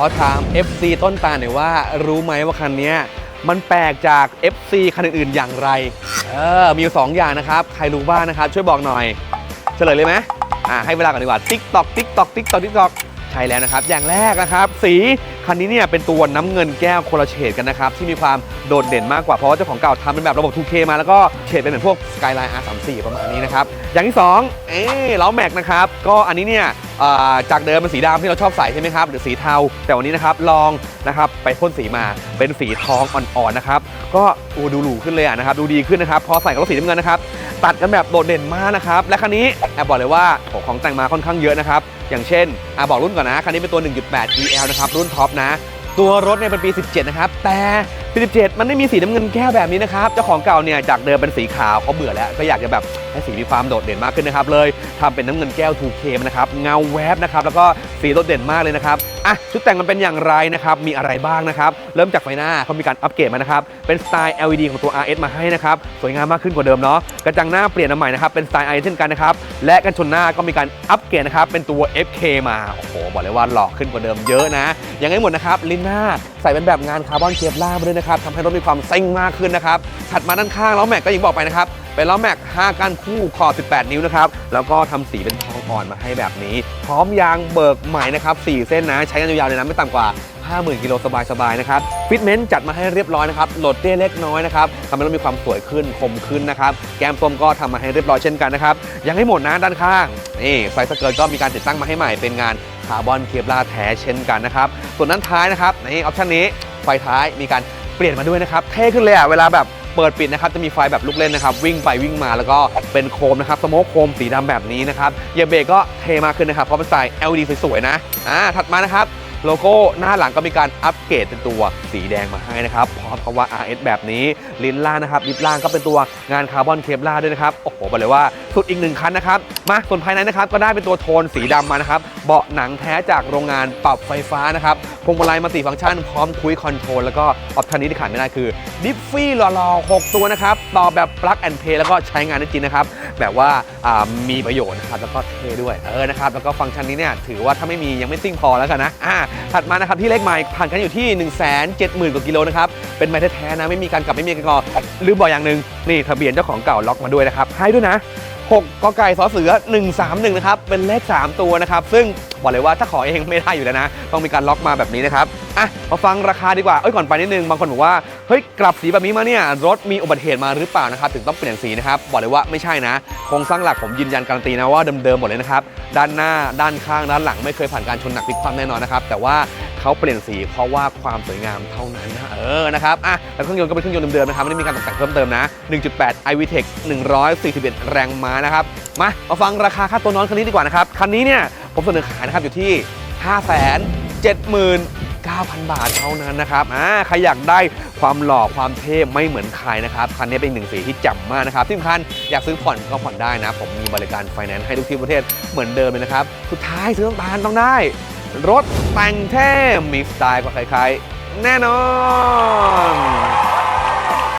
อถาม FC ต้นตาลหน่อยว่า รู้ไหมว่าคันนี้มันแปลกจาก FC คันอื่นๆอย่างไร เออ มีอยู่สองอย่างนะครับ ใครรู้บ้างนะครับ ช่วยบอกหน่อย เฉลยเลยไหมอ่าให้เวลาก่อนดีกว่า ติ๊กตอกติ๊กตอกติ๊กตอกติ๊กตอก ใช่แล้วนะครับ อย่างแรกนะครับ สีคันนี้เนี่ยเป็นตัวน้ำเงินแก้วโคละเฉดกันนะครับ ที่มีความโดดเด่นมากกว่า เพราะว่าเจ้าของเก่าทำเป็นแบบระบบ 2K มาแล้วก็เฉดเป็นเหมือนพวก Skyline R34 ประมาณนี้นะครับ อย่างที่ 2 เอ๊ล้อแม็กนะครับ ก็อันนี้เนี่ยจากเดิมเป็นสีดำที่เราชอบใส่ใช่ไหมครับ หรือสีเทา แต่วันนี้นะครับลองนะครับไปพ่นสีมาเป็นสีทองอ่อนๆนะครับ ก็ดูหรูขึ้นเลยอะนะครับ ดูดีขึ้นนะครับ พอใส่กับรถสีน้ำเงินนะครับ ตัดกันแบบโดดเด่นมากนะครับ และคันนี้แอบบอกเลยว่าอของแต่งมาค่อนข้างเยอะนะครับ อย่างเช่นอะบอกรุ่นก่อนนะ คันนี้เป็นตัว 1.8 EL นะครับรุ่นท็อปนะ ตัวรถเนี่ยเป็นปี 17 นะครับ แต่ปี17 มันไม่มีสีน้ำเงินแก้วแบบนี้นะครับ เจ้าของเก่าเนี่ยจากเดิมเป็นสีขาวเขาเบื่อแล้ว ก็อยากจะแบบให้สีมีความโดดเด่นมากขึ้นนะครับเลยทำเป็นน้ำเงินแก้ว 2K มานะครับเงาแวบนะครับแล้วก็สีโดดเด่นมากเลยนะครับ อะชุดแต่งมันเป็นอย่างไรนะครับ มีอะไรบ้างนะครับ เริ่มจากไฟหน้าเขามีการอัปเกรดมานะครับ เป็นสไตล์ LED ของตัว RS มาให้นะครับ สวยงามมากขึ้นกว่าเดิมเนาะ กระจังหน้าเปลี่ยนมาใหม่นะครับ เป็นสไตล์ RS เช่นกันนะครับ และกันชนหน้าก็มีการอัปเกรดนะครับ เป็นตัว FK มา โอ้โห บอกเลยว่าหล่อขึ้นกว่าเดิมเยอะนะ ยังไม่หมดนะครับ ลิ้นหน้าใส่เป็นแบบงานคาร์บอนเคปล่ามาด้วยนะครับทำให้รถมีความเซ็งมากขึ้นนะครับ ถัดมาด้านข้างล้อแม็กก็อยังบอกไปนะครับ เป็นล้อแม็ก 5ก้านคู่ขอบ18 นิ้วนะครับ แล้วก็ทำสีเป็นทอง อ่อนมาให้แบบนี้ พร้อมยางเบิกใหม่นะครับ 4 เส้นนะ ใช้กันยาวๆเลยนะไม่ต่ำกว่า 50,000 กิโลสบายๆนะครับฟิตเมนต์จัดมาให้เรียบร้อยนะครับโหลดเตี้ยเล็กน้อยนะครับทำให้รถมีความสวยขึ้นคมขึ้นนะครับแก้มส้มก็ทำมาให้เรียบร้อยเช่นกันนะครับยังไม่หมดนะด้านข้างนี่ไฟสเกิร์ตก็มีการติดตั้งมาให้ใหม่เป็นงานคาร์บอนเคปลาแท้เช่นกันนะครับส่วนด้านท้ายนะครับนี่ออปชันนี้ไฟท้ายมีการเปลี่ยนมาด้วยนะครับเท่ขึ้นเลยอะเวลาแบบ เปิดปิดนะครับจะมีไฟแบบลูกเล่นนะครับวิ่งไปวิ่งมาแล้วก็เป็นโคมนะครับสโมกโคมสีดำแบบนี้นะครับเหยียบเบรกก็เทมากขึ้นนะครับเพราะเป็นสาย LED สวยๆนะอ่าถัดมานะครับ โลโก้หน้าหลังก็มีการอัปเกรดเป็นตัวสีแดงมาให้นะครับ พร้อมคำว่า RS แบบนี้ ลิ้นล่างนะครับ ลิปล่างก็เป็นตัวงานคาร์บอนเคปล่าร์ด้วยนะครับ โอ้โหบอกเลยว่าสุดอีกหนึ่งคันนะครับ มาส่วนภายในนะครับ ก็ได้เป็นตัวโทนสีดำมานะครับ เบาะหนังแท้จากโรงงานปรับไฟฟ้านะครับพวงมาลัยมัลติฟังก์ชันพร้อมคุยคอนโทรลแล้วก็ออปชันนี้ที่ขาดไม่ได้คือดิฟฟี่หล่อๆ6ตัวนะครับต่อแบบ plug and play แล้วก็ใช้งานได้จริงนะครับ แบบว่าอ่ามีประโยชน์นะครับแล้วก็เท่ด้วยเออนะครับแล้วก็ฟังก์ชันนี้เนี่ยถือว่าถ้าไม่มียังไม่ซิ่งพอแล้วกันนะอ่าถัดมานะครับที่เลขไมค์ผ่านกันอยู่ที่ 1 7 0 0 0 0 กว่ากิโลนะครับ เป็นไมค์แท้ๆนะ ไม่มีการกลับไม่มีการกอลืมบอกอย่างหนึ่งนี่ทะเบียนเจ้าของเก่าล็อกมาด้วยนะครับให้ด้วยนะ 6กไก่สอเสือ 131 นะครับ เป็นเลข 3 ตัวนะครับ ซึ่งบอกเลยว่าถ้าขอเองไม่ได้อยู่แล้วนะ ต้องมีการล็อกมาแบบนี้นะครับ อะ มาฟังราคาดีกว่า เอ้ย ก่อนไปนิดนึง บางคนบอกว่า เฮ้ย กลับสีแบบนี้มาเนี่ย รถมีอุบัติเหตุมาหรือเปล่านะครับ ถึงต้องเปลี่ยนสีนะครับ บอกเลยว่าไม่ใช่นะ โครงสร้างหลักผมยืนยันการันตีนะว่าเดิมๆหมดเลยนะครับ ด้านหน้า ด้านข้าง ด้านหลังไม่เคยผ่านการชนหนักพลิกคว่ำแน่นอนนะครับ แต่ว่า เขาเปลี่ยนสีเพราะว่าความสวยงามเท่านั้นนะเออนะครับอะแล้วเครื่องยนต์ก็เป็นเครื่องยนต์เดิมๆนะครับไม่ได้มีการตกแต่งเพิ่มเติมนะ 1.8 iVTEC 141 แรงม้านะครับมามาฟังราคาค่าตัวน้องคันนี้ดีกว่านะครับคันนี้เนี่ยผมเสนอขายนะครับอยู่ที่ 5 7 9 0 0 0 บาทเท่านั้นนะครับ อ่า ใครอยากได้ความหล่อความเท่ไม่เหมือนใครนะครับ คันนี้เป็นหนึ่งสีที่จำมากนะครับ ที่สำคัญอยากซื้อผ่อนก็ผ่อนได้นะ ผมมีบริการไฟแนนซ์ให้ทุกที่ประเทศเหมือนเดิมเลยนะครับ สุดท้ายซื้อต้องตาลต้องได้ รถแต่งเท่มีสไตล์กว่าใครๆแน่นอน